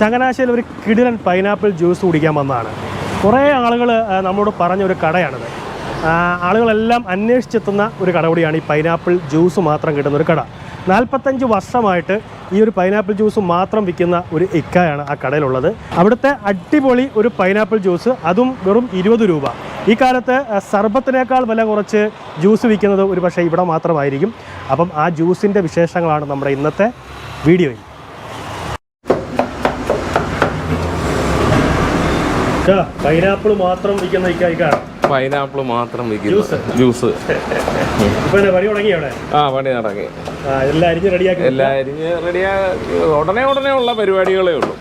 ചങ്ങനാശ്ശേരിയിൽ ഒരു കിടിലൻ പൈനാപ്പിൾ ജ്യൂസ് കുടിക്കാൻ വന്നതാണ്. കുറേ ആളുകൾ നമ്മളോട് പറഞ്ഞ ഒരു കടയാണിത്. ആളുകളെല്ലാം അന്വേഷിച്ചെത്തുന്ന ഒരു കട കൂടിയാണ് ഈ പൈനാപ്പിൾ ജ്യൂസ് മാത്രം കിട്ടുന്ന ഒരു കട. നാൽപ്പത്തഞ്ച് വർഷമായിട്ട് ഈ ഒരു പൈനാപ്പിൾ ജ്യൂസ് മാത്രം വിൽക്കുന്ന ഒരു ഇക്കയാണ് ആ കടയിലുള്ളത്. അവിടുത്തെ അടിപൊളി ഒരു പൈനാപ്പിൾ ജ്യൂസ് അതും വെറും ഇരുപത് രൂപ. ഈ കാലത്ത് സർബത്തിനേക്കാൾ വില കുറച്ച് ജ്യൂസ് വിൽക്കുന്നത് ഒരു പക്ഷേ ഇവിടെ മാത്രമായിരിക്കും. അപ്പം ആ ജ്യൂസിന്റെ വിശേഷങ്ങളാണ് നമ്മുടെ ഇന്നത്തെ വീഡിയോയിൽ. പൈനാപ്പിൾ മാത്രം വിൽക്കുന്ന ഇക്കായിക്കാണ് പൈനാപ്പിൾ മാത്രം? വിൽക്കുന്നു ജ്യൂസ് പണി തുടങ്ങി അവിടെ? ആ പണി തുടങ്ങി എല്ലാം അരിഞ്ഞ് റെഡിയാക്കി എല്ലാം അരിഞ്ഞ് റെഡിയാ ഉടനെ ഉടനെ ഉള്ള പരിപാടികളേ ഉള്ളൂ.